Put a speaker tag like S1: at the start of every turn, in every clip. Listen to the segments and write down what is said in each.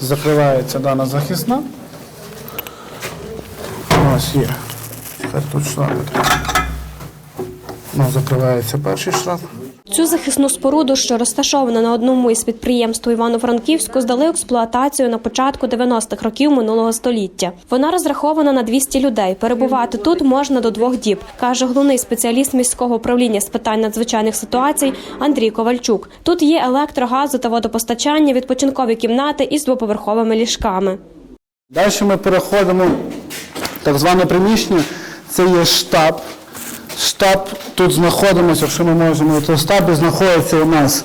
S1: закривається дана захисна. Ось є. Тут шрам. Ну, закривається перший шланг.
S2: Цю захисну споруду, що розташована на одному із підприємств Івано-Франківську, здали експлуатацію на початку 90-х років минулого століття. Вона розрахована на 200 людей. Перебувати тут можна до двох діб, каже головний спеціаліст міського управління з питань надзвичайних ситуацій Андрій Ковальчук. Тут є електро, газу та водопостачання, відпочинкові кімнати із двоповерховими ліжками.
S1: Далі ми переходимо в так зване приміщення. Це є штаб. Штаб тут знаходимося, якщо ми можемо, то в штабі знаходиться у нас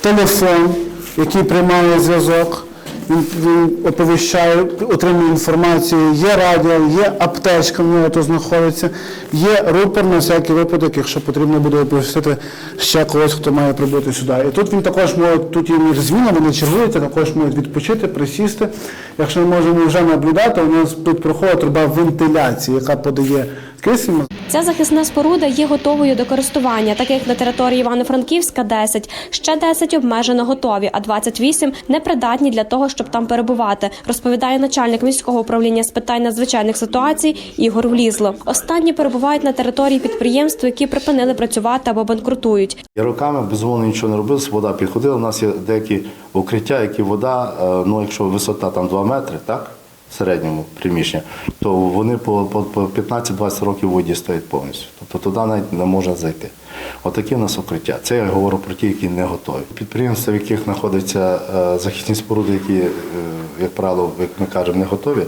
S1: телефон, який приймає зв'язок. Він, він оповіщає, отримує інформацію, є радіо, є аптечка в нього тут знаходиться, є рупор на всякий випадок, якщо потрібно буде оповістити ще когось, хто має прибути сюди. І тут він також може, тут є зміна, вони чергуються, також можуть відпочити, присісти. Якщо ми можемо вже наблюдати, у нас тут проходить труба вентиляції, яка подає кисень.
S2: Ця захисна споруда є готовою до користування, так як на території Івано-Франківська 10, ще 10 обмежено готові, а 28 непридатні для того, щоб там перебувати, розповідає начальник міського управління з питань надзвичайних ситуацій Ігор Влізло. Останні перебувають на території підприємств, які припинили працювати або банкрутують.
S3: Я роками безумовно нічого не робилося, вода підходила. У нас є деякі укриття, які вода, е, ну якщо висота там 2 метри, так, в середньому приміщення, то вони по, по, по 15-20 років в воді стоять повністю. Тобто туди навіть не можна зайти. Отакі у нас укриття. Це я говорю про ті, які не готові. Підприємства, в яких знаходяться е, захисні споруди, які, е, як правило, як ми кажемо, не готові,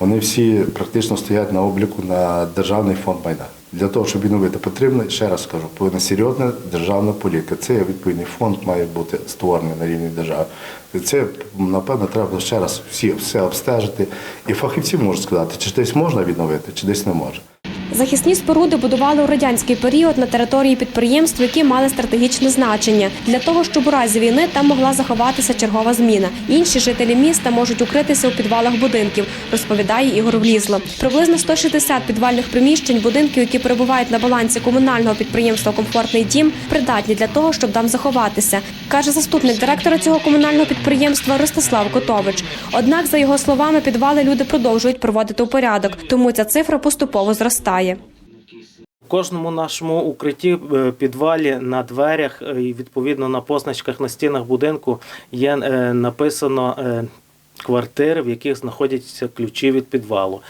S3: вони всі практично стоять на обліку на державний фонд майна. Для того, щоб відновити потрібно, ще раз скажу, повинна серйозна державна політика. Це відповідний фонд має бути створений на рівні держави. Це, напевно, треба ще раз всі все обстежити. І фахівці можуть сказати, чи десь можна відновити, чи десь не може.
S2: Захисні споруди будували у радянський період на території підприємств, які мали стратегічне значення для того, щоб у разі війни там могла заховатися чергова зміна. Інші жителі міста можуть укритися у підвалах будинків, розповідає Ігор Влізло. Приблизно 160 підвальних приміщень, будинків, які перебувають на балансі комунального підприємства Комфортний дім, придатні для того, щоб там заховатися, каже заступник директора цього комунального підприємства Ростислав Котович. Однак, за його словами, підвали люди продовжують проводити у порядок, тому ця цифра поступово зростає.
S4: В кожному нашому укритті, е, підвалі на дверях е, і відповідно на позначках на стінах будинку є е, написано. Квартири, в яких знаходяться ключі від підвалу.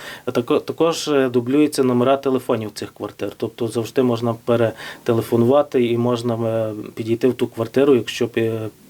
S4: Також дублюються номера телефонів цих квартир. Тобто завжди можна перетелефонувати і можна підійти в ту квартиру, якщо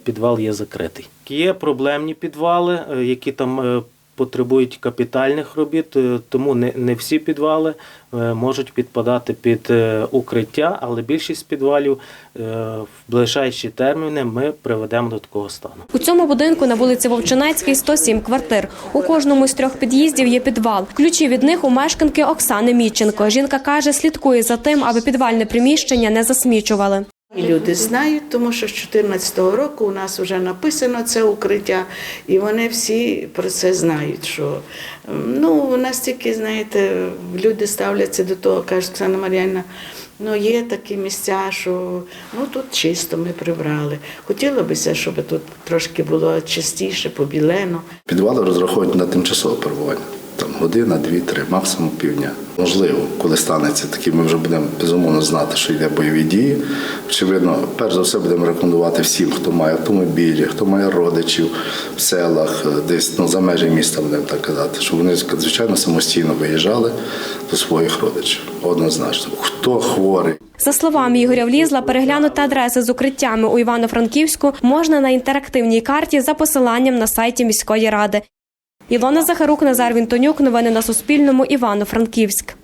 S4: підвал є закритий. Є проблемні підвали, які там потребують капітальних робіт, е, тому не, не всі підвали е, можуть підпадати під е, укриття, але більшість підвалів в ближайші терміни ми приведемо до такого стану.
S2: У цьому будинку на вулиці Вовчинецькій 107 квартир. У кожному з трьох під'їздів є підвал. Ключі від них у мешканки Оксани Міченко. Жінка каже, слідкує за тим, аби підвальне приміщення не засмічували.
S5: І люди знають, тому що з 2014 року у нас вже написано це укриття, і вони всі про це знають. Що ем, ну настільки, знаєте, люди ставляться до того, каже Оксана Мар'яна. Ну, є такі місця, що ну тут чисто ми прибрали. Хотілося б, щоб тут трошки було чистіше, побілено.
S3: Підвали розраховують на тимчасове перебування. Там година, дві, три, максимум півдня. Можливо, коли станеться таке, ми вже будемо безумовно знати, що йде бойові дії. Очевидно, перш за все будемо рекомендувати всім, хто має автомобілі, хто має родичів в селах, е, десь ну, за межі міста, будемо так казати, щоб вони звичайно самостійно виїжджали до своїх родичів. Однозначно, хто хворий.
S2: За словами Ігоря Влізла, переглянути адреси з укриттями у Івано-Франківську можна на інтерактивній карті за посиланням на сайті міської ради. Ілона Захарук, Назар Вінтонюк. Новини на Суспільному. Івано-Франківськ.